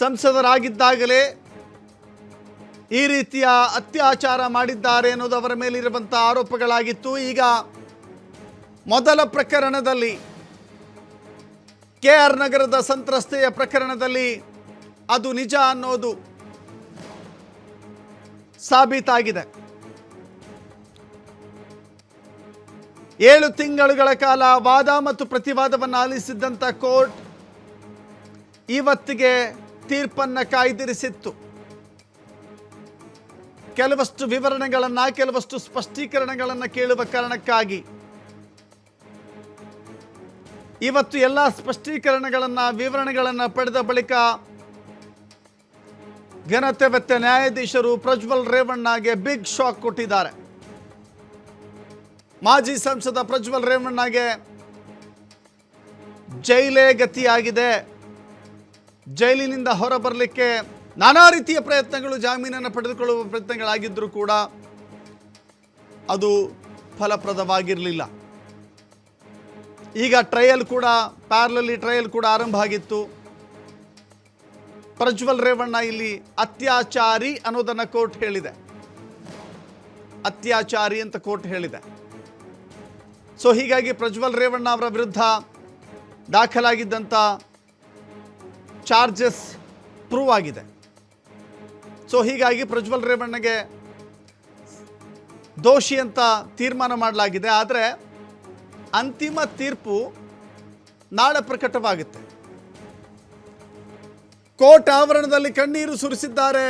ಸಂಸದರಾಗಿದ್ದಾಗಲೇ ಈ ರೀತಿಯ ಅತ್ಯಾಚಾರ ಮಾಡಿದ್ದಾರೆ ಅನ್ನೋದು ಅವರ ಮೇಲಿರುವಂಥ ಆರೋಪಗಳಾಗಿತ್ತು. ಈಗ ಮೊದಲ ಪ್ರಕರಣದಲ್ಲಿ ಕೆ ಆರ್ ನಗರದ ಸಂತ್ರಸ್ತೆಯ ಪ್ರಕರಣದಲ್ಲಿ ಅದು ನಿಜ ಅನ್ನೋದು ಸಾಬೀತಾಗಿದೆ. ಏಳು ತಿಂಗಳುಗಳ ಕಾಲ ವಾದ ಮತ್ತು ಪ್ರತಿವಾದವನ್ನು ಆಲಿಸಿದ್ದಂಥ ಕೋರ್ಟ್ ಇವತ್ತಿಗೆ ತೀರ್ಪನ್ನು ಕಾಯ್ದಿರಿಸಿತ್ತು. ಕೆಲವಷ್ಟು ವಿವರಣೆಗಳನ್ನು, ಕೆಲವಷ್ಟು ಸ್ಪಷ್ಟೀಕರಣಗಳನ್ನು ಕೇಳುವ ಕಾರಣಕ್ಕಾಗಿ. ಇವತ್ತು ಎಲ್ಲ ಸ್ಪಷ್ಟೀಕರಣಗಳನ್ನು, ವಿವರಣೆಗಳನ್ನು ಪಡೆದ ಬಳಿಕ ಘನತೆ ವೆತ್ತ ನ್ಯಾಯಾಧೀಶರು ಪ್ರಜ್ವಲ್ ರೇವಣ್ಣಗೆ ಬಿಗ್ ಶಾಕ್ ಕೊಟ್ಟಿದ್ದಾರೆ. ಮಾಜಿ ಸಂಸದ ಪ್ರಜ್ವಲ್ ರೇವಣ್ಣಗೆ ಜೈಲೇ ಗತಿಯಾಗಿದೆ. ಜೈಲಿನಿಂದ ಹೊರಬರಲಿಕ್ಕೆ ನಾನಾ ರೀತಿಯ ಪ್ರಯತ್ನಗಳು, ಜಾಮೀನನ್ನು ಪಡೆದುಕೊಳ್ಳುವ ಪ್ರಯತ್ನಗಳಾಗಿದ್ದರೂ ಕೂಡ ಅದು ಫಲಪ್ರದವಾಗಿರಲಿಲ್ಲ. ಈಗ ಟ್ರಯಲ್ ಕೂಡ, ಪ್ಯಾರ್ಲಲ್ಲಿ ಟ್ರಯಲ್ ಕೂಡ ಆರಂಭ ಆಗಿತ್ತು. ಪ್ರಜ್ವಲ್ ರೇವಣ್ಣ ಇಲ್ಲಿ ಅತ್ಯಾಚಾರಿ ಅನ್ನೋದನ್ನು ಕೋರ್ಟ್ ಹೇಳಿದೆ. ಅತ್ಯಾಚಾರಿ ಅಂತ ಕೋರ್ಟ್ ಹೇಳಿದೆ. ಸೊ ಹೀಗಾಗಿ ಪ್ರಜ್ವಲ್ ರೇವಣ್ಣ ಅವರ ವಿರುದ್ಧ ದಾಖಲಾಗಿದ್ದಂಥ ಚಾರ್ಜಸ್ ಪ್ರೂವ್ ಆಗಿದೆ. ಸೊ ಹೀಗಾಗಿ ಪ್ರಜ್ವಲ್ ರೇವಣ್ಣಗೆ ದೋಷಿ ಅಂತ ತೀರ್ಮಾನ ಮಾಡಲಾಗಿದೆ. ಆದರೆ ಅಂತಿಮ ತೀರ್ಪು ನಾಳೆ ಪ್ರಕಟವಾಗುತ್ತೆ. ಕೋರ್ಟ್ ಆವರಣದಲ್ಲಿ ಕಣ್ಣೀರು ಸುರಿಸಿದ್ದಾರೆ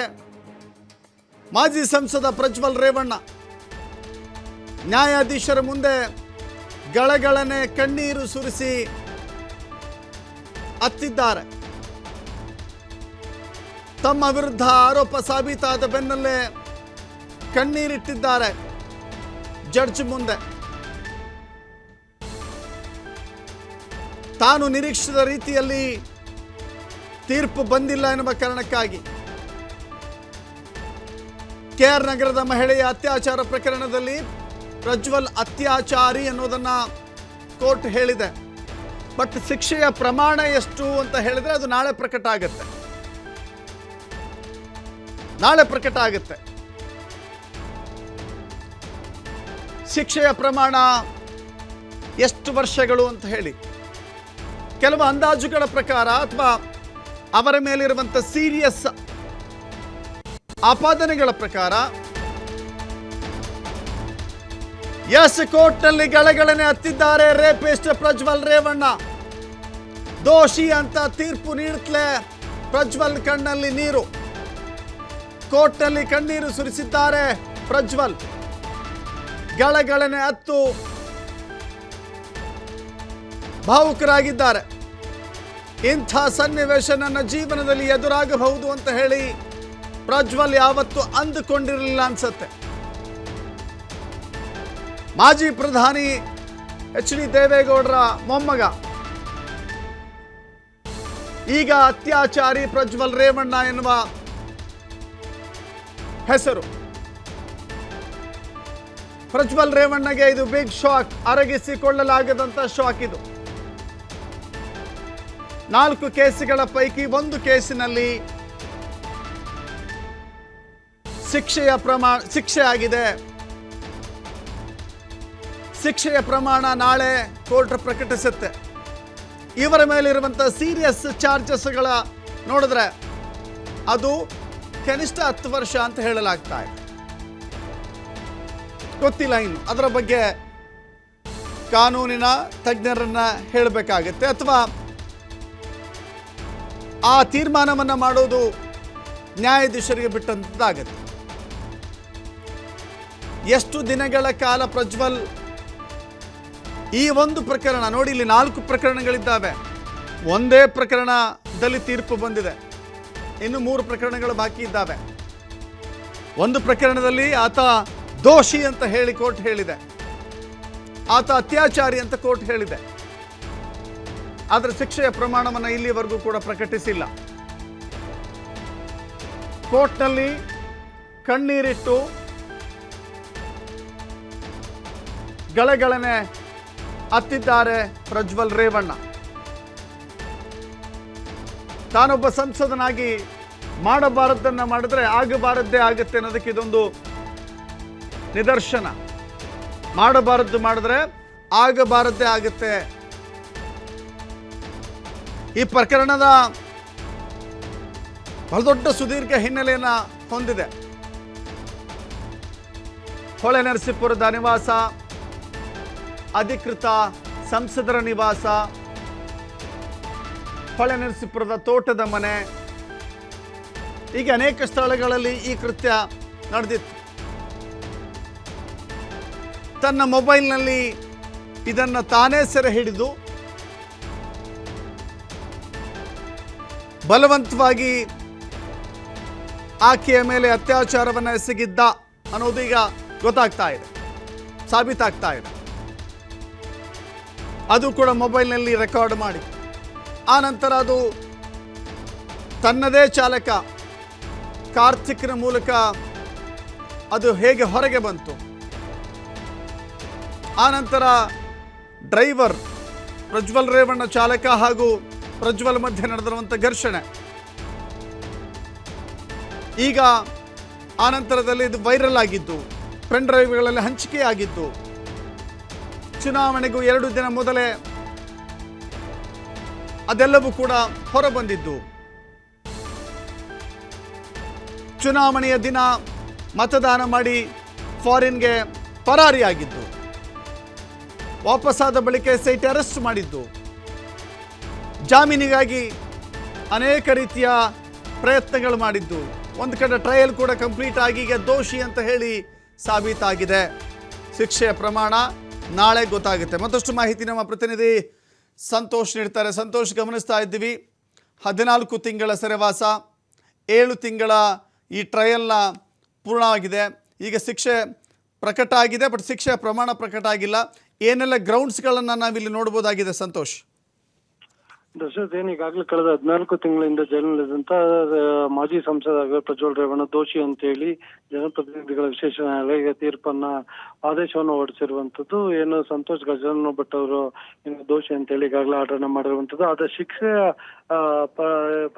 ಮಾಜಿ ಸಂಸದ ಪ್ರಜ್ವಲ್ ರೇವಣ್ಣ. ನ್ಯಾಯಾಧೀಶರ ಮುಂದೆ ಗಳಗಳನೆ ಕಣ್ಣೀರು ಸುರಿಸಿ ಅತ್ತಿದ್ದಾರೆ ತಮ್ಮ ವಿರುದ್ಧ ಆರೋಪ ಸಾಬೀತಾದ ಬೆನ್ನಲ್ಲೇ ಕಣ್ಣೀರಿಟ್ಟಿದ್ದಾರೆ ಜಡ್ಜ್ ಮುಂದೆ. ತಾನು ನಿರೀಕ್ಷಿತ ರೀತಿಯಲ್ಲಿ ತೀರ್ಪು ಬಂದಿಲ್ಲ ಎನ್ನುವ ಕಾರಣಕ್ಕಾಗಿ. ಕೆ ಆರ್ ನಗರದ ಮಹಿಳೆಯ ಅತ್ಯಾಚಾರ ಪ್ರಕರಣದಲ್ಲಿ ಪ್ರಜ್ವಲ್ ಅತ್ಯಾಚಾರಿ ಅನ್ನೋದನ್ನ ಕೋರ್ಟ್ ಹೇಳಿದೆ. ಬಟ್ ಶಿಕ್ಷೆಯ ಪ್ರಮಾಣ ಎಷ್ಟು ಅಂತ ಹೇಳಿದ್ರೆ ಅದು ನಾಳೆ ಪ್ರಕಟ ಆಗುತ್ತೆ. ನಾಳೆ ಪ್ರಕಟ ಆಗುತ್ತೆ. ಶಿಕ್ಷೆಯ ಪ್ರಮಾಣ ಎಷ್ಟು ವರ್ಷಗಳು ಅಂತ ಹೇಳಿ. ಕೆಲವು ಅಂದಾಜುಗಳ ಪ್ರಕಾರ ಅಥವಾ ಅವರ ಮೇಲಿರುವಂಥ ಸೀರಿಯಸ್ ಆಪಾದನೆಗಳ ಪ್ರಕಾರ ಎಸ್ ಕೋರ್ಟ್ನಲ್ಲಿ ಗಳಗಳನೆ ಹತ್ತಿದ್ದಾರೆ. ರೇಪಿಸ್ಟ್ ಪ್ರಜ್ವಲ್ ರೇವಣ್ಣ. ದೋಷಿ ಅಂತ ತೀರ್ಪು ನೀಡುತ್ತಲೇ ಪ್ರಜ್ವಲ್ ಕಣ್ಣಲ್ಲಿ ನೀರು. ಕೋರ್ಟ್ನಲ್ಲಿ ಕಣ್ಣೀರು ಸುರಿಸಿದ್ದಾರೆ ಪ್ರಜ್ವಲ್. ಗಳಗಳನೆ ಹತ್ತು ಭಾವುಕರಾಗಿದ್ದಾರೆ. ಇಂಥ ಸನ್ನಿವೇಶ ನನ್ನ ಜೀವನದಲ್ಲಿ ಎದುರಾಗಬಹುದು ಅಂತ ಹೇಳಿ ಪ್ರಜ್ವಲ್ ಯಾವತ್ತು ಅಂದುಕೊಂಡಿರಲಿಲ್ಲ ಅನ್ಸತ್ತೆ. ಮಾಜಿ ಪ್ರಧಾನಿ ಎಚ್ ಡಿ ದೇವೇಗೌಡರ ಮೊಮ್ಮಗ. ಈಗ ಅತ್ಯಾಚಾರಿ ಪ್ರಜ್ವಲ್ ರೇವಣ್ಣ ಎನ್ನುವ ಹೆಸರು. ಪ್ರಜ್ವಲ್ ರೇವಣ್ಣಗೆ ಇದು ಬಿಗ್ ಶಾಕ್ ಅರಗಿಸಿಕೊಳ್ಳಲಾಗದಂತ ಶಾಕ್ ಇದು. ನಾಲ್ಕು ಕೇಸುಗಳ ಪೈಕಿ ಒಂದು ಕೇಸಿನಲ್ಲಿ ಶಿಕ್ಷೆಯ ಪ್ರಮಾಣ ಶಿಕ್ಷೆ ಆಗಿದೆ. ಶಿಕ್ಷೆಯ ಪ್ರಮಾಣ ನಾಳೆ ಕೋರ್ಟ್ ಪ್ರಕಟಿಸುತ್ತೆ. ಇವರ ಮೇಲಿರುವಂತಹ ಸೀರಿಯಸ್ ಚಾರ್ಜಸ್ಗಳ ನೋಡಿದ್ರೆ ಅದು ಕನಿಷ್ಠ ಹತ್ತು ವರ್ಷ ಅಂತ ಹೇಳಲಾಗ್ತಾ ಇದೆ. ಗೊತ್ತಿಲ್ಲ ಇನ್ನು. ಅದರ ಬಗ್ಗೆ ಕಾನೂನಿನ ತಜ್ಞರನ್ನ ಹೇಳಬೇಕಾಗತ್ತೆ. ಅಥವಾ ಆ ತೀರ್ಮಾನವನ್ನು ಮಾಡೋದು ನ್ಯಾಯಾಧೀಶರಿಗೆ ಬಿಟ್ಟಂತಾಗತ್ತೆ. ಎಷ್ಟು ದಿನಗಳ ಕಾಲ ಪ್ರಜ್ವಲ್ ಈ ಒಂದು ಪ್ರಕರಣ ನೋಡಿ, ಇಲ್ಲಿ ನಾಲ್ಕು ಪ್ರಕರಣಗಳಿದ್ದಾವೆ. ಒಂದೇ ಪ್ರಕರಣದಲ್ಲಿ ತೀರ್ಪು ಬಂದಿದೆ. ಇನ್ನು ಮೂರು ಪ್ರಕರಣಗಳು ಬಾಕಿ ಇದ್ದಾವೆ. ಒಂದು ಪ್ರಕರಣದಲ್ಲಿ ಆತ ದೋಷಿ ಅಂತ ಹೇಳಿ ಕೋರ್ಟ್ ಹೇಳಿದೆ. ಆತ ಅತ್ಯಾಚಾರಿ ಅಂತ ಕೋರ್ಟ್ ಹೇಳಿದೆ. ಆದರೆ ಶಿಕ್ಷೆಯ ಪ್ರಮಾಣವನ್ನು ಇಲ್ಲಿವರೆಗೂ ಕೂಡ ಪ್ರಕಟಿಸಿಲ್ಲ. ಕೋರ್ಟ್ನಲ್ಲಿ ಕಣ್ಣೀರಿಟ್ಟು ಗಳೆಗಳನೆ ಅತ್ತಿದ್ದಾರೆ ಪ್ರಜ್ವಲ್ ರೇವಣ್ಣ. ತಾನೊಬ್ಬ ಸಂಸದನಾಗಿ ಮಾಡಬಾರದ್ದನ್ನು ಮಾಡಿದ್ರೆ ಆಗಬಾರದ್ದೇ ಆಗುತ್ತೆ ಅನ್ನೋದಕ್ಕೆ ಇದೊಂದು ನಿದರ್ಶನ. ಮಾಡಬಾರದ್ದು ಮಾಡಿದ್ರೆ ಆಗಬಾರದ್ದೇ ಆಗುತ್ತೆ. ಈ ಪ್ರಕರಣದ ಬಹಳ ದೊಡ್ಡ ಸುದೀರ್ಘ ಹಿನ್ನೆಲೆಯನ್ನು ಹೊಂದಿದೆ. ಹೊಳೆ ನರಸೀಪುರದ ನಿವಾಸ, ಅಧಿಕೃತ ಸಂಸದರ ನಿವಾಸ ಹೊಳೆ ನರಸೀಪುರದ ತೋಟದ ಮನೆ. ಹೀಗೆ ಅನೇಕ ಸ್ಥಳಗಳಲ್ಲಿ ಈ ಕೃತ್ಯ ನಡೆದಿತ್ತು. ತನ್ನ ಮೊಬೈಲ್ನಲ್ಲಿ ಇದನ್ನು ತಾನೇ ಸೆರೆ ಹಿಡಿದು ಬಲವಂತವಾಗಿ ಆಕೆಯ ಮೇಲೆ ಅತ್ಯಾಚಾರವನ್ನು ಎಸಗಿದ್ದ ಅನ್ನೋದು ಈಗ ಗೊತ್ತಾಗ್ತಾ ಇದೆ, ಸಾಬೀತಾಗ್ತಾ ಇದೆ. ಅದು ಕೂಡ ಮೊಬೈಲ್ನಲ್ಲಿ ರೆಕಾರ್ಡ್ ಮಾಡಿ. ಆ ನಂತರ ಅದು ತನ್ನದೇ ಚಾಲಕ ಕಾರ್ತಿಕ್ನ ಮೂಲಕ ಅದು ಹೇಗೆ ಹೊರಗೆ ಬಂತು. ಆ ನಂತರ ಡ್ರೈವರ್ ಪ್ರಜ್ವಲ್ ರೇವಣ್ಣ ಚಾಲಕ ಹಾಗೂ ಪ್ರಜ್ವಲ್ ಮಧ್ಯೆ ನಡೆದಿರುವಂಥ ಘರ್ಷಣೆ. ಈಗ ಆ ನಂತರದಲ್ಲಿ ಇದು ವೈರಲ್ ಆಗಿದ್ದು ಪೆನ್ ಡ್ರೈವ್ಗಳಲ್ಲಿ ಹಂಚಿಕೆ ಆಗಿದ್ದು ಚುನಾವಣೆಗೂ ಎರಡು ದಿನ ಮೊದಲೇ ಅದೆಲ್ಲವೂ ಕೂಡ ಹೊರಬಂದಿದ್ದು. ಚುನಾವಣೆಯ ದಿನ ಮತದಾನ ಮಾಡಿ ಫಾರಿನ್ಗೆ ಪರಾರಿಯಾಗಿದ್ದು. ವಾಪಸ್ಸಾದ ಬಳಿಕ ಸೈಟ್ ಅರೆಸ್ಟ್ ಮಾಡಿದ್ದು. ಜಾಮೀನಿಗಾಗಿ ಅನೇಕ ರೀತಿಯ ಪ್ರಯತ್ನಗಳು ಮಾಡಿದ್ದು. ಒಂದು ಕಡೆ ಟ್ರಯಲ್ ಕೂಡ ಕಂಪ್ಲೀಟ್ ಆಗಿ ಈಗ ದೋಷಿ ಅಂತ ಹೇಳಿ ಸಾಬೀತಾಗಿದೆ. ಶಿಕ್ಷೆಯ ಪ್ರಮಾಣ ನಾಳೆ ಗೊತ್ತಾಗುತ್ತೆ. ಮತ್ತಷ್ಟು ಮಾಹಿತಿ ನಮ್ಮ ಪ್ರತಿನಿಧಿ ಸಂತೋಷ್ ನೀಡ್ತಾರೆ. ಸಂತೋಷ್ ಗಮನಿಸ್ತಾ ಇದ್ದೀವಿ. ಹದಿನಾಲ್ಕು ತಿಂಗಳ ಸೆರೆವಾಸ, ಏಳು ತಿಂಗಳ ಈ ಟ್ರಯಲ್ನ ಪೂರ್ಣವಾಗಿದೆ. ಈಗ ಶಿಕ್ಷೆ ಪ್ರಕಟ ಆಗಿದೆ, ಬಟ್ ಶಿಕ್ಷೆ ಪ್ರಮಾಣ ಪ್ರಕಟ ಆಗಿಲ್ಲ. ಏನೆಲ್ಲ ಗ್ರೌಂಡ್ಸ್ಗಳನ್ನು ನಾವಿಲ್ಲಿ ನೋಡ್ಬೋದಾಗಿದೆ ಸಂತೋಷ್? ದಶರಥ್, ಏನ್ ಈಗಾಗಲೇ ಕಳೆದ ಹದಿನಾಲ್ಕು ತಿಂಗಳಿಂದ ಜೈಲಿನಲ್ಲಿದ್ದಂತ ಮಾಜಿ ಸಂಸದ ಪ್ರಜ್ವಲ್ ರೇವಣ್ಣ, ದೋಷಿ ಅಂತ ಹೇಳಿ ಜನಪ್ರತಿನಿಧಿಗಳ ವಿಶೇಷ ನ್ಯಾಯಾಲಯ ತೀರ್ಪನ್ನ ಆದೇಶವನ್ನು ಹೊರಡಿಸಿರುವಂತದ್ದು, ಏನು ಸಂತೋಷ್ ಗಜಾನನ ಭಟ್ ಅವರು ಏನು ದೋಷಿ ಅಂತ ಹೇಳಿ ಈಗಾಗಲೇ ಆರ್ಡರ್ನ ಮಾಡಿರುವಂತದ್ದು ಅದರ ಶಿಕ್ಷೆಯ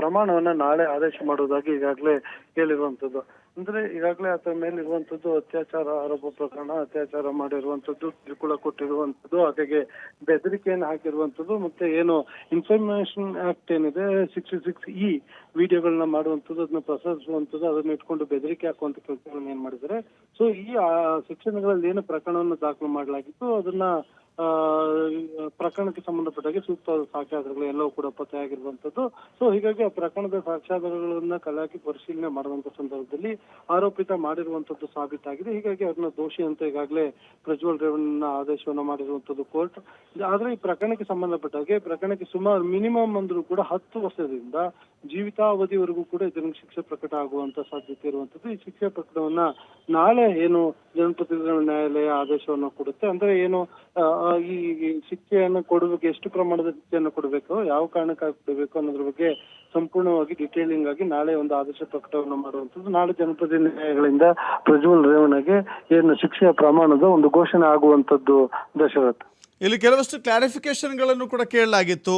ಪ್ರಮಾಣವನ್ನ ನಾಳೆ ಆದೇಶ ಮಾಡುವುದಾಗಿ ಈಗಾಗಲೇ ಹೇಳಿರುವಂತದ್ದು. ಅಂದ್ರೆ ಈಗಾಗಲೇ ಆತ ಮೇಲಿರುವಂತದ್ದು ಅತ್ಯಾಚಾರ ಆರೋಪ ಪ್ರಕರಣ, ಅತ್ಯಾಚಾರ ಮಾಡಿರುವಂತದ್ದು, ಕಿರುಕುಳ ಕೊಟ್ಟಿರುವಂತದ್ದು ಹಾಗೆ ಬೆದರಿಕೆಯನ್ನು ಹಾಕಿರುವಂತದ್ದು, ಮತ್ತೆ ಏನು ಇನ್ಫಾರ್ಮೇಶನ್ ಆಕ್ಟ್ ಏನಿದೆ ಸಿಕ್ಸ್ಟಿ ಸಿಕ್ಸ್ ಇ ವಿಡಿಯೋಗಳನ್ನ ಮಾಡುವಂತದ್ದು, ಅದನ್ನ ಪ್ರಸರಿಸುವಂತದ್ದು ಅದನ್ನ ಇಟ್ಕೊಂಡು ಬೆದರಿಕೆ ಹಾಕುವಂತ ಕೆಲಸಗಳನ್ನ ಏನ್ ಮಾಡಿದ್ದಾರೆ. ಸೊ ಈ ಶಿಕ್ಷಣಗಳಲ್ಲಿ ಏನು ಪ್ರಕರಣವನ್ನು ದಾಖಲು ಮಾಡಲಾಗಿತ್ತು, ಅದನ್ನ ಪ್ರಕರಣಕ್ಕೆ ಸಂಬಂಧಪಟ್ಟಾಗೆ ಸೂಕ್ತವಾದ ಸಾಕ್ಷ್ಯಾಧಾರಗಳು ಎಲ್ಲವೂ ಕೂಡ ಪತ್ತೆಯಾಗಿರುವಂತದ್ದು ಸೊ ಹೀಗಾಗಿ ಆ ಪ್ರಕರಣದ ಸಾಕ್ಷ್ಯಾಧಾರಗಳನ್ನ ಕಲಾಕಿ ಪರಿಶೀಲನೆ ಮಾಡುವಂತ ಸಂದರ್ಭದಲ್ಲಿ ಆರೋಪಿತ ಮಾಡಿರುವಂತದ್ದು ಸಾಬೀತಾಗಿದೆ. ಹೀಗಾಗಿ ಅವ್ರನ್ನ ದೋಷಿ ಅಂತ ಈಗಾಗಲೇ ಪ್ರಜ್ವಲ್ ರೇವಣ್ಣ ಆದೇಶವನ್ನ ಮಾಡಿರುವಂತದ್ದು ಕೋರ್ಟ್. ಆದ್ರೆ ಈ ಪ್ರಕರಣಕ್ಕೆ ಸಂಬಂಧಪಟ್ಟಾಗೆ ಪ್ರಕರಣಕ್ಕೆ ಸುಮಾರು ಮಿನಿಮಮ್ ಅಂದ್ರೂ ಕೂಡ ಹತ್ತು ವರ್ಷದಿಂದ ಜೀವಿತಾವಧಿವರೆಗೂ ಕೂಡ ಇದನ್ನ ಶಿಕ್ಷೆ ಪ್ರಕಟ ಆಗುವಂತ ಸಾಧ್ಯತೆ ಇರುವಂತದ್ದು ಈ ಶಿಕ್ಷೆ ಪ್ರಕರಣವನ್ನ ನಾಳೆ ಏನು ಜನಪ್ರತಿನಿಧಿಗಳ ನ್ಯಾಯಾಲಯ ಆದೇಶವನ್ನು ಕೊಡುತ್ತೆ? ಅಂದ್ರೆ ಏನು ಈ ಶಿಕ್ಷೆಯನ್ನು ಕೊಡಬೇಕು ಎಷ್ಟು ಪ್ರಮಾಣದ ಶಿಕ್ಷೆಯನ್ನು ಕೊಡಬೇಕು, ಯಾವ ಕಾರಣಕ್ಕಾಗಿ ಕೊಡಬೇಕು ಅನ್ನೋದ್ರ ಬಗ್ಗೆ ಸಂಪೂರ್ಣವಾಗಿ ಡಿಟೇಲಿಂಗ್ ಆಗಿ ನಾಳೆ ಒಂದು ಆದೇಶ ಪ್ರಕಟವನ್ನು ಮಾಡುವಂತದ್ದು ನಾಳೆ ಜನಪ್ರತಿನಿಧಿಗಳಿಂದ ಪ್ರಜ್ವಲ್ ರೇವಣಗೆ ಏನು ಶಿಕ್ಷೆಯ ಪ್ರಮಾಣದ ಒಂದು ಘೋಷಣೆ ಆಗುವಂತದ್ದು ದಶರಥ್. ಇಲ್ಲಿ ಕೆಲವಷ್ಟು ಕ್ಲಾರಿಫಿಕೇಶನ್ಗಳನ್ನು ಕೂಡ ಕೇಳಲಾಗಿತ್ತು.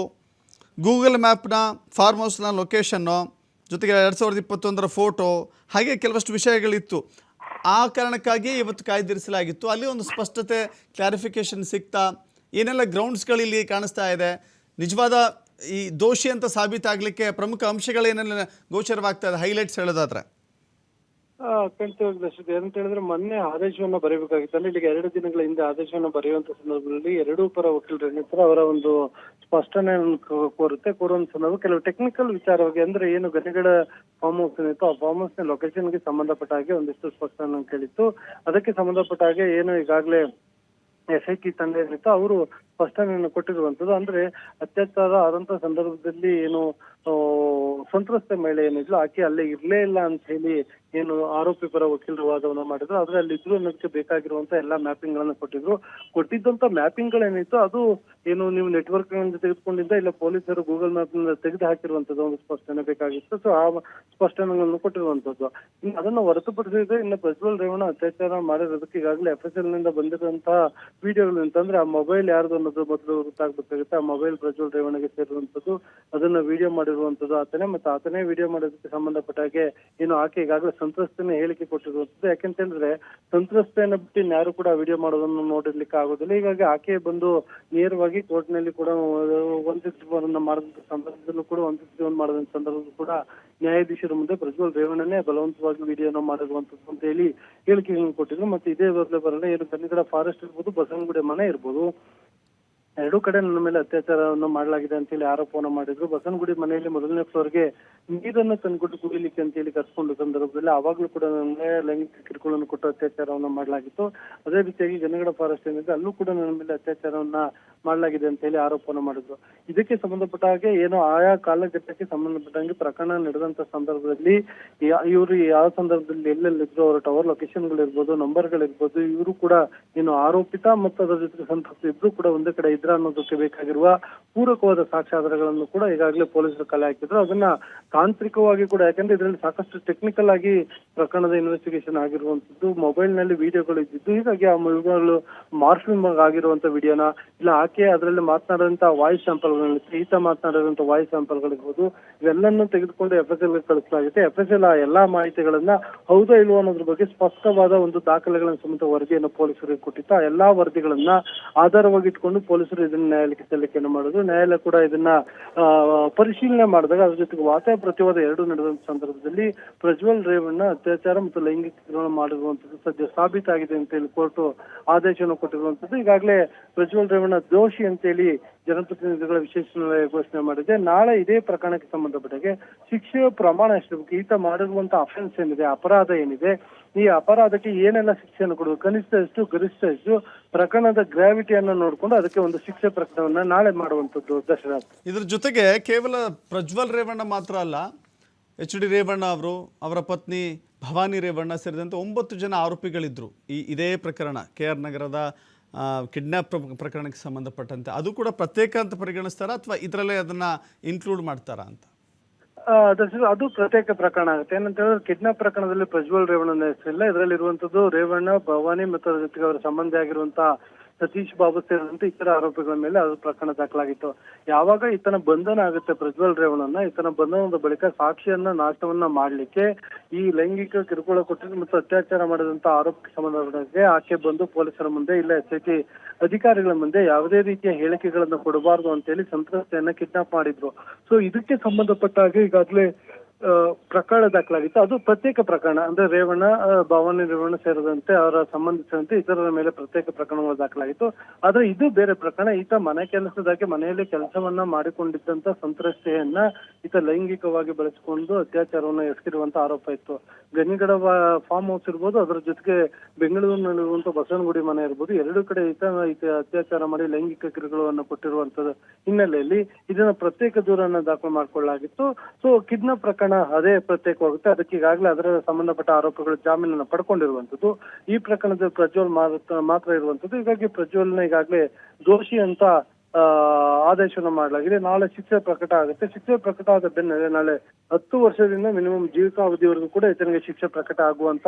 ಗೂಗಲ್ ಮ್ಯಾಪ್ನ ಫಾರ್ಮ್ ಹೌಸ್ನ ಲೊಕೇಶನ್ನು ಜೊತೆಗೆ ಎರಡು ಸಾವಿರದ ಇಪ್ಪತ್ತೊಂದರ ಫೋಟೋ, ಹಾಗೆ ಕೆಲವಷ್ಟು ವಿಷಯಗಳಿತ್ತು. ಆ ಕಾರಣಕ್ಕಾಗಿ ಇವತ್ತು ಕಾಯ್ದಿರಿಸಲಾಗಿತ್ತು. ಅಲ್ಲಿ ಒಂದು ಸ್ಪಷ್ಟತೆ ಕ್ಲಾರಿಫಿಕೇಷನ್ ಸಿಗ್ತಾ, ಏನೆಲ್ಲ ಗ್ರೌಂಡ್ಸ್ಗಳಿಲ್ಲಿ ಕಾಣಿಸ್ತಾ ಇದೆ. ನಿಜವಾದ ಈ ದೋಷಿ ಅಂತ ಸಾಬೀತಾಗಲಿಕ್ಕೆ ಪ್ರಮುಖ ಅಂಶಗಳೇನೆಲ್ಲ ಗೋಚರವಾಗ್ತಾ ಇದೆ ಹೈಲೈಟ್ಸ್ ಹೇಳೋದಾದ್ರೆ. ಖಂಡಿತವಾಗಿ ದರ್ಶಕ ಏನಂತ ಹೇಳಿದ್ರೆ ಮೊನ್ನೆ ಆದೇಶವನ್ನ ಬರೀಬೇಕಾಗಿತ್ತು. ಅಂದ್ರೆ ಇಲ್ಲಿಗೆ ಎರಡು ದಿನಗಳ ಹಿಂದೆ ಆದೇಶವನ್ನ ಬರೆಯುವಂತ ಸಂದರ್ಭದಲ್ಲಿ ಎರಡೂ ಪರ ವಕೀಲರ ಹತ್ರ ಅವರ ಒಂದು ಸ್ಪಷ್ಟನೆ ಕೋರುತ್ತೆ. ಕೋರುವಂತ ಸಂದರ್ಭ ಕೆಲವು ಟೆಕ್ನಿಕಲ್ ವಿಚಾರವಾಗಿ ಅಂದ್ರೆ ಏನು ಗಣಿಗಳ ಫಾರ್ಮ್ ಹೌಸ್ ಏನಿತ್ತು ಆ ಫಾರ್ಮ್ ಹೌಸ್ನ ಲೊಕೇಶನ್ಗೆ ಸಂಬಂಧಪಟ್ಟ ಹಾಗೆ ಒಂದಿಷ್ಟು ಸ್ಪಷ್ಟನೆ ಕೇಳಿತ್ತು. ಅದಕ್ಕೆ ಸಂಬಂಧಪಟ್ಟ ಹಾಗೆ ಏನು ಈಗಾಗಲೇ ಎಸ್ ಐ ಟಿ ತಂಡ ಏನಿತ್ತು ಅವರು ಸ್ಪಷ್ಟನೆಯನ್ನು ಕೊಟ್ಟಿರುವಂತದ್ದು. ಅಂದ್ರೆ ಅತ್ಯಾಚಾರ ಆದಂತ ಸಂದರ್ಭದಲ್ಲಿ ಏನು ಸಂತ್ರಸ್ತ ಮಹಿಳೆ ಏನಿದ್ಲು, ಆಕೆ ಅಲ್ಲೇ ಇರ್ಲೇ ಇಲ್ಲ ಅಂತ ಹೇಳಿ ಏನು ಆರೋಪಿ ಪರ ವಕೀಲರು ವಾದವನ್ನ ಮಾಡಿದ್ರು. ಆದ್ರೆ ಅಲ್ಲಿ ಇದ್ರು ಅನ್ನೋದಕ್ಕೆ ಬೇಕಾಗಿರುವಂತ ಎಲ್ಲಾ ಮ್ಯಾಪಿಂಗ್ ಗಳನ್ನ ಕೊಟ್ಟಿದ್ರು. ಕೊಟ್ಟಿದ್ದಂತ ಮ್ಯಾಪಿಂಗ್ ಗಳೇನಿತ್ತು, ಅದು ಏನು ನೀವು ನೆಟ್ವರ್ಕ್ ತೆಗೆದುಕೊಂಡಿದ್ದ ಇಲ್ಲ ಪೊಲೀಸರು ಗೂಗಲ್ ಮ್ಯಾಪ್ನಿಂದ ತೆಗೆದು ಹಾಕಿರುವಂತದ್ದು ಒಂದು ಸ್ಪಷ್ಟನೆ ಬೇಕಾಗಿತ್ತು. ಸೊ ಆ ಸ್ಪಷ್ಟನೆಗಳನ್ನು ಕೊಟ್ಟಿರುವಂತದ್ದು. ಇನ್ನು ಅದನ್ನ ಹೊರತುಪಡಿಸಿದ್ರೆ ಇನ್ನು ಪ್ರಜ್ವಲ್ ರೇವಣ್ಣ ಅತ್ಯಾಚಾರ ಮಾಡಿರೋದಕ್ಕೆ ಈಗಾಗಲೇ ಎಫ್ ಎಸ್ ಎಲ್ನಿಂದ ಬಂದಿರುವಂತಹ ವಿಡಿಯೋಗಳು ಅಂತಂದ್ರೆ ಆ ಮೊಬೈಲ್ ಯಾರ್ದು ಅನ್ನೋದು ಮೊದಲು ಗೊತ್ತಾಗಬೇಕಾಗುತ್ತೆ. ಆ ಮೊಬೈಲ್ ಪ್ರಜ್ವಲ್ ರೇವಣ್ಣಗೆ ಸೇರಿರುವಂತದ್ದು. ಅದನ್ನ ವಿಡಿಯೋ ಮಾಡಿರುವಂತದ್ದು ಆತನೇ ಮತ್ತೆ ಆತನೇ ವಿಡಿಯೋ ಮಾಡೋದಕ್ಕೆ ಸಂಬಂಧಪಟ್ಟ ಹಾಗೆ ಏನು ಆಕೆ ಈಗಾಗಲೇ ಸಂತ್ರಸ್ತನೇ ಹೇಳಿಕೆ ಕೊಟ್ಟಿರುವಂತದ್ದು. ಯಾಕೆಂತ ಹೇಳಿದ್ರೆ ಸಂತ್ರಸ್ತೆಯನ್ನ ಬಿಟ್ಟು ಯಾರು ಕೂಡ ವಿಡಿಯೋ ಮಾಡೋದನ್ನು ನೋಡಿರ್ಲಿಕ್ಕೆ ಆಗೋದಿಲ್ಲ. ಹೀಗಾಗಿ ಆಕೆ ಬಂದು ನೇರವಾಗಿ ಕೋರ್ಟ್ನಲ್ಲಿ ಕೂಡ ಅನ್ನ ಮಾಡಿದಂತ ಸಂದರ್ಭದಲ್ಲೂ ಕೂಡ ಒನ್ ಮಾಡಿದಂತ ಸಂದರ್ಭದಲ್ಲೂ ಕೂಡ ನ್ಯಾಯಾಧೀಶರ ಮುಂದೆ ಪ್ರಜ್ವಲ್ ರೇವಣ್ಣನೇ ಬಲವಂತವಾಗಿ ವಿಡಿಯೋನ ಮಾಡಿರುವಂತದ್ದು ಅಂತ ಹೇಳಿ ಹೇಳಿಕೆಗಳನ್ನು ಕೊಟ್ಟಿದ್ರು. ಮತ್ತೆ ಇದೇ ಬದಲೇ ಬರಲ್ಲ ಏನು ಕನ್ನಡ ಫಾರೆಸ್ಟ್ ಇರ್ಬೋದು, ಬಸವನಗುಡಿ ಮನೆ ಇರ್ಬೋದು. ಎರಡೂ ಕಡೆ ನನ್ನ ಮೇಲೆ ಅತ್ಯಾಚಾರವನ್ನು ಮಾಡಲಾಗಿದೆ ಅಂತ ಹೇಳಿ ಆರೋಪವನ್ನು ಮಾಡಿದ್ರು. ಬಸವನಗುಡಿ ಮನೆಯಲ್ಲಿ ಮೊದಲನೇ ಫ್ಲೋರ್ಗೆ ನೀರನ್ನು ತಂದ್ಕೊಟ್ಟು ಕುಡಿಲಿಕ್ಕೆ ಅಂತ ಹೇಳಿ ಕರ್ಸ್ಕೊಂಡು ಸಂದರ್ಭದಲ್ಲಿ ಆವಾಗಲೂ ಕೂಡ ಮೇಲೆ ಲೈಂಗಿಕ ಕಿರುಕುಳವನ್ನು ಕೊಟ್ಟು ಅತ್ಯಾಚಾರವನ್ನು ಮಾಡಲಾಗಿತ್ತು. ಅದೇ ರೀತಿಯಾಗಿ ಜನಗಡ ಫಾರೆಸ್ಟ್ ಏನಿದೆ, ಅಲ್ಲೂ ಕೂಡ ನನ್ನ ಮೇಲೆ ಅತ್ಯಾಚಾರವನ್ನ ಮಾಡಲಾಗಿದೆ ಅಂತ ಹೇಳಿ ಆರೋಪವನ್ನು ಮಾಡಿದ್ರು. ಇದಕ್ಕೆ ಸಂಬಂಧಪಟ್ಟ ಹಾಗೆ ಏನೋ ಆಯಾ ಕಾಲಘಟ್ಟಕ್ಕೆ ಸಂಬಂಧಪಟ್ಟಂಗೆ ಪ್ರಕರಣ ನಡೆದಂತ ಸಂದರ್ಭದಲ್ಲಿ ಇವರು ಯಾವ ಸಂದರ್ಭದಲ್ಲಿ ಎಲ್ಲೆಲ್ಲಿದ್ರು ಅವರ ಟವರ್ ಲೊಕೇಶನ್ ಗಳಿರ್ಬೋದು ನಂಬರ್ ಗಳಿರ್ಬೋದು ಇವರು ಕೂಡ ಏನು ಆರೋಪಿತ ಮತ್ತು ಅದರ ಜೊತೆಗೆ ಸಂತ್ರಸ್ತ ಇಬ್ರು ಕೂಡ ಒಂದೇ ಕಡೆ ಇದ್ರ ಅನ್ನೋದಕ್ಕೆ ಬೇಕಾಗಿರುವ ಪೂರಕವಾದ ಸಾಕ್ಷ್ಯಾಧಾರಗಳನ್ನು ಕೂಡ ಈಗಾಗಲೇ ಪೊಲೀಸರು ಕಲೆ ಹಾಕಿದ್ರು. ಅದನ್ನ ತಾಂತ್ರಿಕವಾಗಿ ಕೂಡ ಯಾಕಂದ್ರೆ ಇದರಲ್ಲಿ ಸಾಕಷ್ಟು ಟೆಕ್ನಿಕಲ್ ಆಗಿ ಪ್ರಕರಣದ ಇನ್ವೆಸ್ಟಿಗೇಷನ್ ಆಗಿರುವಂತದ್ದು ಮೊಬೈಲ್ನಲ್ಲಿ ವಿಡಿಯೋಗಳು ಇದ್ದಿದ್ದು, ಹೀಗಾಗಿ ಆ ಮೊಬೈಲ್ ಮಾರ್ಫಿಂಗ್ ಆಗಿರುವಂತ ವಿಡಿಯೋನ ಇಲ್ಲ ಆಕೆ ಅದರಲ್ಲಿ ಮಾತನಾಡಿದಂತ ವಾಯ್ಸ್ ಸ್ಯಾಂಪಲ್ಗಳಿರುತ್ತೆ ಈತ ಮಾತನಾಡಿದಂತ ವಾಯ್ಸ್ ಸ್ಯಾಂಪಲ್ಗಳಿರ್ಬೋದು ಇವೆಲ್ಲನ್ನು ತೆಗೆದುಕೊಂಡು ಎಫ್ ಎಸ್ ಎಲ್ ಕಳಿಸಲಾಗುತ್ತೆ. ಎಫ್ ಎಸ್ ಎಲ್ ಆ ಎಲ್ಲಾ ಮಾಹಿತಿಗಳನ್ನ ಹೌದಾ ಇಲ್ವೋ ಅನ್ನೋದ್ರ ಬಗ್ಗೆ ಸ್ಪಷ್ಟವಾದ ಒಂದು ದಾಖಲೆಗಳನ್ನ ಸಮೇತ ವರದಿಯನ್ನು ಪೊಲೀಸರಿಗೆ ಕೊಟ್ಟಿತ್ತು. ಆ ಎಲ್ಲಾ ವರದಿಗಳನ್ನ ಆಧಾರವಾಗಿ ಇಟ್ಕೊಂಡು ಪೊಲೀಸರು ಇದನ್ನ ನ್ಯಾಯಾಲಯಕ್ಕೆ ಸಲ್ಲಿಕೆಯನ್ನು ಮಾಡಿದ್ರು. ನ್ಯಾಯಾಲಯ ಕೂಡ ಇದನ್ನ ಪರಿಶೀಲನೆ ಮಾಡಿದಾಗ ಅದ್ರ ಜೊತೆಗೆ ವಾದ ಪ್ರತಿವಾದ ಎರಡು ನಡೆದ ಸಂದರ್ಭದಲ್ಲಿ ಪ್ರಜ್ವಲ್ ರೇವಣ್ಣ ಅತ್ಯಾಚಾರ ಮತ್ತು ಲೈಂಗಿಕ ಕಿರುಕುಳ ಮಾಡಿರುವಂತದ್ದು ಸದ್ಯ ಸಾಬೀತಾಗಿದೆ ಅಂತ ಹೇಳಿ ಕೋರ್ಟ್ ಆದೇಶವನ್ನು ಕೊಟ್ಟಿರುವಂತದ್ದು. ಈಗಾಗಲೇ ಪ್ರಜ್ವಲ್ ರೇವಣ್ಣ ದೋಷಿ ಅಂತೇಳಿ ಜನಪ್ರತಿನಿಧಿಗಳ ವಿಶೇಷ ನ್ಯಾಯಾಲಯ ಘೋಷಣೆ ಮಾಡಿದೆ. ನಾಳೆ ಇದೇ ಪ್ರಕರಣಕ್ಕೆ ಸಂಬಂಧಪಟ್ಟಾಗೆ ಶಿಕ್ಷೆಯ ಪ್ರಮಾಣ ಎಷ್ಟಿರಬೇಕು ಈತ ಮಾಡಿರುವಂತಹ ಅಫೆನ್ಸ್ ಏನಿದೆ, ಅಪರಾಧ ಏನಿದೆ, ಈ ಅಪರಾಧಕ್ಕೆ ಏನೆಲ್ಲ ಶಿಕ್ಷೆಯನ್ನು ಕೊಡಬೇಕು? ಕನಿಷ್ಠ ಎಷ್ಟು, ಗರಿಷ್ಠ ಎಷ್ಟು? ಪ್ರಕರಣದ ಗ್ರಾವಿಟಿಯನ್ನ ನೋಡಿಕೊಂಡು ಅದಕ್ಕೆ ಒಂದು ಶಿಕ್ಷೆ ಪ್ರಕರಣವನ್ನ ನಾಳೆ ಮಾಡುವಂತದ್ದು ದಶರಥ್. ಇದ್ರ ಜೊತೆಗೆ ಕೇವಲ ಪ್ರಜ್ವಲ್ ರೇವಣ್ಣ ಮಾತ್ರ ಅಲ್ಲ, ಎಚ್ ಡಿ ರೇವಣ್ಣ ಅವರು, ಅವರ ಪತ್ನಿ ಭವಾನಿ ರೇವಣ್ಣ ಸೇರಿದಂತೆ ಒಂಬತ್ತು ಜನ ಆರೋಪಿಗಳಿದ್ರು ಈ ಇದೇ ಪ್ರಕರಣ. ಕೆ ಆರ್ ನಗರದ ಕಿಡ್ನಾಪ್ ಪ್ರಕರಣಕ್ಕೆ ಸಂಬಂಧಪಟ್ಟಂತೆ. ಅದು ಕೂಡ ಪ್ರತ್ಯೇಕ ಅಂತ ಪರಿಗಣಿಸ್ತಾರಾ ಅಥವಾ ಇದರಲ್ಲೇ ಅದನ್ನ ಇನ್ಕ್ಲೂಡ್ ಮಾಡ್ತಾರಾ ಅಂತ? ಅದು ಪ್ರತ್ಯೇಕ ಪ್ರಕರಣ ಆಗುತ್ತೆ. ಏನಂತ ಹೇಳಿದ್ರೆ ಕಿಡ್ನಾಪ್ ಪ್ರಕರಣದಲ್ಲಿ ಪ್ರಜ್ವಲ್ ರೇವಣ್ಣನ ಹೆಸರಿಲ್ಲ. ಇದರಲ್ಲಿ ಇರುವಂತದ್ದು ರೇವಣ್ಣ, ಭವಾನಿ ಮತ್ತು ಅದರ ಜೊತೆಗೆ ಅವರ ಸಂಬಂಧಿ ಆಗಿರುವಂತ ಸತೀಶ್ ಬಾಬು ಸೇರಿದಂತೆ ಇತರ ಆರೋಪಿಗಳ ಮೇಲೆ ಅದು ಪ್ರಕರಣ ದಾಖಲಾಗಿತ್ತು. ಯಾವಾಗ ಈತನ ಬಂಧನ ಆಗುತ್ತೆ ಪ್ರಜ್ವಲ್ ರೇವಣ್ಣನ ಈತನ ಬಂಧನದ ಬಳಿಕ ಸಾಕ್ಷಿಯನ್ನ ನಾಶವನ್ನ ಮಾಡ್ಲಿಕ್ಕೆ ಈ ಲೈಂಗಿಕ ಕಿರುಕುಳ ಕೊಟ್ಟಿದ್ದು ಮತ್ತು ಅತ್ಯಾಚಾರ ಮಾಡಿದಂತ ಆರೋಪಕ್ಕೆ ಸಂಬಂಧಪಟ್ಟಂತೆ ಆಕೆ ಬಂದು ಪೊಲೀಸರ ಮುಂದೆ ಇಲ್ಲ, ಎಸ್ ಐ ಅಧಿಕಾರಿಗಳ ಮುಂದೆ ಯಾವುದೇ ರೀತಿಯ ಹೇಳಿಕೆಗಳನ್ನು ಕೊಡಬಾರದು ಅಂತೇಳಿ ಸಂತ್ರಸ್ತೆಯನ್ನ ಕಿಡ್ನಾಪ್ ಮಾಡಿದ್ರು. ಸೊ ಇದಕ್ಕೆ ಸಂಬಂಧಪಟ್ಟ ಹಾಗೆ ಈಗಾಗಲೇ ಪ್ರಕರಣ ದಾಖಲಾಗಿತ್ತು. ಅದು ಪ್ರತ್ಯೇಕ ಪ್ರಕರಣ. ಅಂದ್ರೆ ರೇವಣ್ಣ ಭವಾನಿ ರೇವಣ್ಣ ಸೇರಿದಂತೆ ಅವರ ಸಂಬಂಧಿಸಿದಂತೆ ಇತರರ ಮೇಲೆ ಪ್ರತ್ಯೇಕ ಪ್ರಕರಣಗಳು ದಾಖಲಾಗಿತ್ತು. ಆದ್ರೆ ಇದು ಬೇರೆ ಪ್ರಕರಣ. ಈತ ಮನೆ ಕೆಲಸದಾಗೆ ಮನೆಯಲ್ಲಿ ಕೆಲಸವನ್ನ ಮಾಡಿಕೊಂಡಿದ್ದಂತ ಸಂತ್ರಸ್ತೆಯನ್ನ ಈತ ಲೈಂಗಿಕವಾಗಿ ಬಳಸಿಕೊಂಡು ಅತ್ಯಾಚಾರವನ್ನು ಎಸಗಿರುವಂತ ಆರೋಪ ಇತ್ತು. ಗಣಿಗಡ ಫಾರ್ಮ್ ಹೌಸ್ ಇರ್ಬೋದು, ಅದರ ಜೊತೆಗೆ ಬೆಂಗಳೂರಿನಲ್ಲಿರುವಂತ ಬಸವನಗುಡಿ ಮನೆ ಇರ್ಬೋದು, ಎರಡು ಕಡೆ ಈತ ಈತ ಅತ್ಯಾಚಾರ ಮಾಡಿ ಲೈಂಗಿಕ ಕಿರುಗಳನ್ನು ಕೊಟ್ಟಿರುವಂತದ ಹಿನ್ನೆಲೆಯಲ್ಲಿ ಇದನ್ನ ಪ್ರತ್ಯೇಕ ದೂರನ್ನ ದಾಖಲು ಮಾಡ್ಕೊಳ್ಳಲಾಗಿತ್ತು. ಸೊ ಕಿಡ್ನಾಪ್ ಪ್ರಕರಣ ಅದೇ ಪ್ರತ್ಯೇಕವಾಗುತ್ತೆ. ಅದಕ್ಕೆ ಈಗಾಗಲೇ ಅದರ ಸಂಬಂಧಪಟ್ಟ ಆರೋಪಗಳು ಜಾಮೀನನ್ನು ಪಡ್ಕೊಂಡಿರುವಂತದ್ದು ಈ ಪ್ರಕರಣದಲ್ಲಿ ಪ್ರಜ್ವಲ್ ಮಾತ್ರ ಇರುವಂತದ್ದು ಹೀಗಾಗಿ ಪ್ರಜ್ವಲ್ನ ಈಗಾಗಲೇ ದೋಷಿ ಅಂತ ಆದೇಶವನ್ನು ಮಾಡಲಾಗಿದೆ. ನಾಳೆ ಶಿಕ್ಷೆ ಪ್ರಕಟ ಆಗುತ್ತೆ. ಶಿಕ್ಷೆ ಪ್ರಕಟ ಆದ ಬೆನ್ನಲ್ಲೇ ನಾಳೆ ಹತ್ತು ವರ್ಷದಿಂದ ಮಿನಿಮಮ್ ಜೀವಿತಾವಧಿವರೆಗೂ ಕೂಡ ಈತನಿಗೆ ಶಿಕ್ಷೆ ಪ್ರಕಟ ಆಗುವಂತ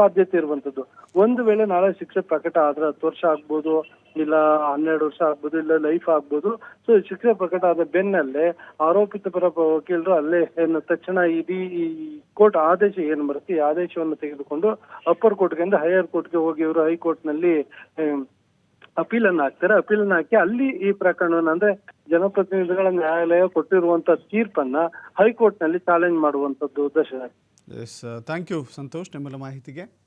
ಸಾಧ್ಯತೆ ಇರುವಂತದ್ದು. ಒಂದು ವೇಳೆ ನಾಳೆ ಶಿಕ್ಷೆ ಪ್ರಕಟ ಆದ್ರೆ ಹತ್ತು ವರ್ಷ ಆಗ್ಬೋದು, ಇಲ್ಲ ಹನ್ನೆರಡು ವರ್ಷ ಆಗ್ಬೋದು, ಇಲ್ಲ ಲೈಫ್ ಆಗ್ಬೋದು. ಸೊ ಶಿಕ್ಷೆ ಪ್ರಕಟ ಆದ ಬೆನ್ನಲ್ಲೇ ಆರೋಪಿತ ಪರ ವಕೀಲರು ಅಲ್ಲೇ ಏನು ತಕ್ಷಣ ಇಡೀ ಈ ಕೋರ್ಟ್ ಆದೇಶ ಏನು ಬರುತ್ತೆ, ಈ ಆದೇಶವನ್ನು ತೆಗೆದುಕೊಂಡು ಅಪ್ಪರ್ ಕೋರ್ಟ್ಗೆ ಹೈಯರ್ ಕೋರ್ಟ್ಗೆ ಹೋಗಿ ಇವರು ಹೈಕೋರ್ಟ್ ನಲ್ಲಿ ಆಮ್, ಅಪೀಲ್ ಅನ್ನ ಹಾಕ್ತಾರೆ. ಅಪೀಲ್ ಅನ್ನ ಹಾಕಿ ಅಲ್ಲಿ ಈ ಪ್ರಕರಣವನ್ನ ಅಂದ್ರೆ ಜನಪ್ರತಿನಿಧಿಗಳ ನ್ಯಾಯಾಲಯ ಕೊಟ್ಟಿರುವಂತ ತೀರ್ಪನ್ನ ಹೈಕೋರ್ಟ್ನಲ್ಲಿ ಚಾಲೆಂಜ್ ಮಾಡುವಂತದ್ದು ಎಸ್ ಥ್ಯಾಂಕ್ ಯು ಸಂತೋಷ್ ನಿಮ್ಮೆಲ್ಲ ಮಾಹಿತಿಗೆ.